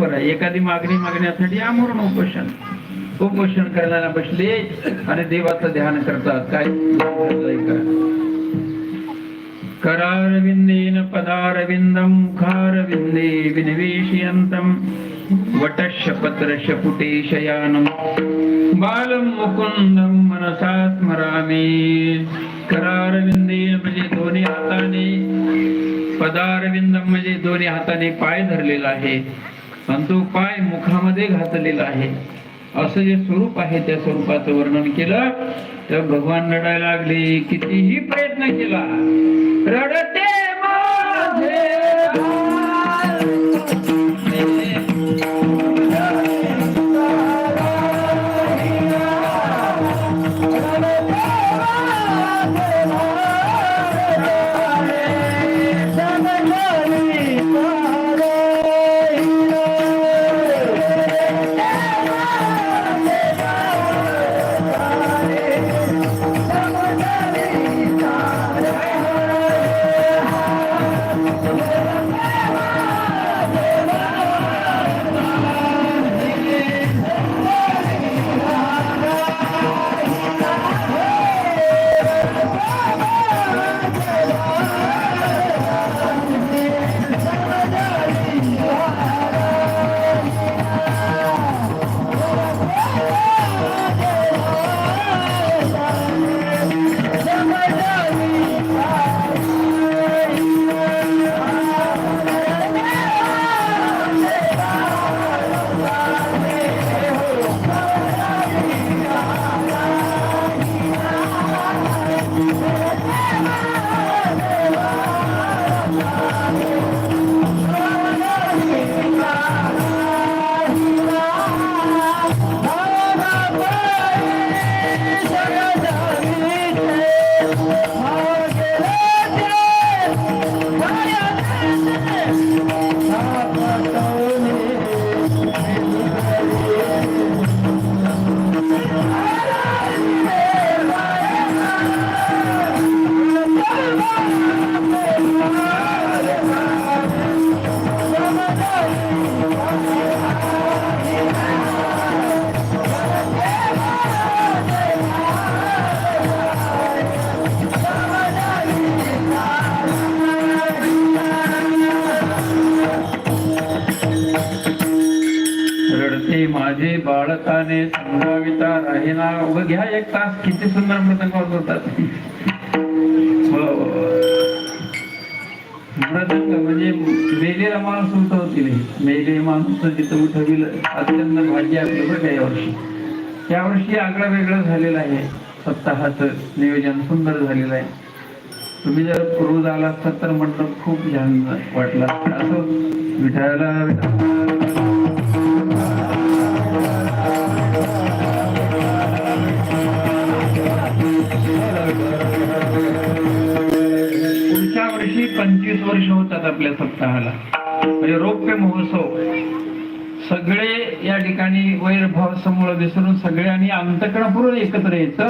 बरोबर आहे एखादी मागणी मागण्यासाठी आमरण उपोषण. उपोषण करायला बसले आणि देवाचं ध्यान करतात. काय करारविंदेन पदारविंदम खारविंदे विनिवेशयन्तं वटस्य पत्रस्य पुटे शयानं बालं मुकुन्दं करारविंदेन म्हणजे दोन्ही हाताने पदारविंदम म्हणजे दोन्ही हाताने पाय धरलेला आहे. आणि तो पाय मुखामध्ये घातलेला आहे. असं जे स्वरूप आहे त्या स्वरूपाचं वर्णन केलं तर भगवान रडायला लागले कितीही प्रयत्न केला रडते बाळकाने संभाविता राहिला. उभं घ्या एक तास किती सुंदर मृदंग वाजवतात. हो. मृदंग म्हणजे मेलेला माणूस उठवतील मेले माणूस जिथं उठविल अत्यंत भाग्य आपलं बरं का यावर्षी यावर्षी आगळा वेगळं झालेलं आहे. सप्ताहाचं नियोजन सुंदर झालेलं आहे. तुम्ही जर रोज आला असतात तर म्हणलं खूप छान वाटलं. असतं. असं विठायला या सप्ताहाला. म्हणजे रौप्य महोत्सव. सगळे या ठिकाणी वैरभाव समूळ विसरून सगळे आणि एकत्र यायचं.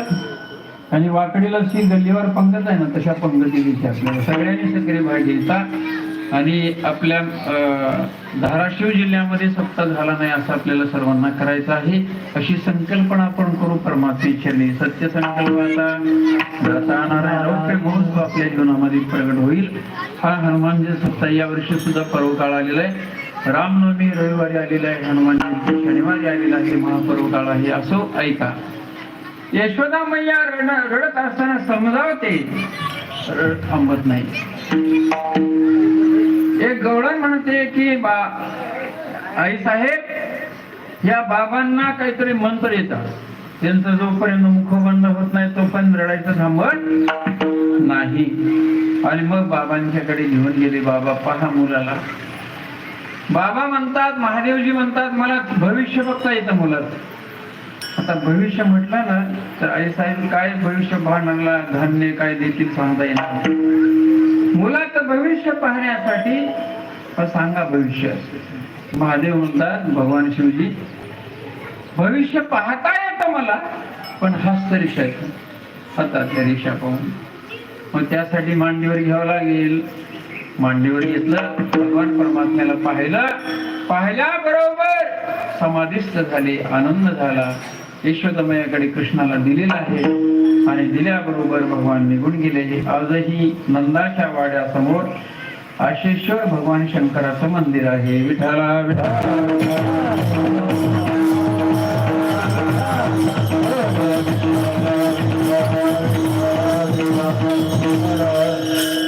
आणि वाकडीला शी गल्लीवर पंगत आहे ना तशा पंगती आपल्याला सगळ्यांनी सगळे भाग घेतात आणि आपल्या धाराशिव जिल्ह्यामध्ये सप्ताह झाला नाही असं आपल्याला सर्वांना करायचं आहे. अशी संकल्पना आपण करू परमात्मेच्छाने सत्य संकल्पाचा रसा नारायण रौप्य आपल्या जीवनामध्ये प्रगट होईल. हा हनुमानजी सप्ताह या वर्षी सुद्धा पर्व काळ आलेला आहे. रामनवमी रविवारी आलेला आहे. हनुमान जयंती शनिवारी आलेला आहे. महापर्व काळ आहे. असो ऐका. यशोदा मैया रड रडत असताना समजावते. रड थांबत नाही. एक गवळण म्हणते की बा आई साहेब या बाबांना काहीतरी मंत्र येतात त्यांचं जोपर्यंत मुख बंद होत नाही तोपर्यंत रडायचं थांबत नाही. आणि मग बाबांच्याकडे घेऊन गेले बाबा पहा मुलाला. बाबा म्हणतात महादेवजी म्हणतात मला भविष्य बघता येतं मुलात आता भविष्य म्हटलं ना तर आई साहेब काय भविष्य पाहण्याला धान्य काय देतील सांगता येणार मुलाचं भविष्य पाहण्यासाठी सांगा भविष्य. महादेव म्हणतात भगवान शिवजी भविष्य पाहता येतं मला पण हस्तरेषा येतं. हाताच्या रेषा पाहून. मग त्यासाठी मांडीवर घ्यावं लागेल. मांडीवर घेतलं भगवान परमात्म्याला पाहिलं. पाहिल्याबरोबर समाधिस्थ झाले आनंद झाला. यशोदमयाकडे कृष्णाला दिलेला आहे. आणि दिल्याबरोबर भगवान निघून गेले आजही नंदाच्या वाड्यासमोर आशेश्वर भगवान शंकराचं मंदिर आहे. विठाला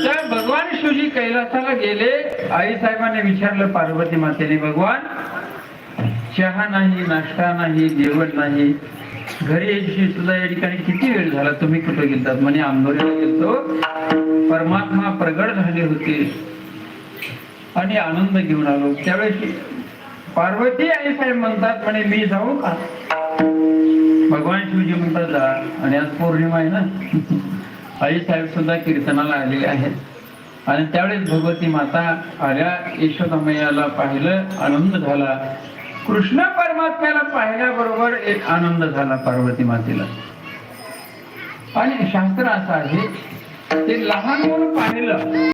त्या भगवान शिवजी कैलासाला गेले. आई साहेबांनी विचारलं पार्वती मातेने भगवान चहा नाही नाश्ता नाही जेवण नाही. घरी यायची सुद्धा या ठिकाणी किती वेळ झाला? तुम्ही कुठे गेलतात? म्हणे आंदोलनाला गेलतो. परमात्मा प्रगट झाले होते. आणि आनंद घेऊन आलो. त्यावेळेस पार्वती आई साहेब म्हणतात म्हणे मी जाऊ का? भगवान शिवजी म्हणतात जा. आणि आज पौर्णिमा आहे ना? आई साहेब सुद्धा कीर्तनाला आलेले आहेत. आणि त्यावेळेस भगवती माता आल्या यशोदमयाला पाहिलं आनंद झाला. कृष्ण परमात्म्याला पाहिल्याबरोबर एक आनंद झाला पार्वती मातेला. आणि शास्त्र असं आहे ते लहान मुलं पाहिलं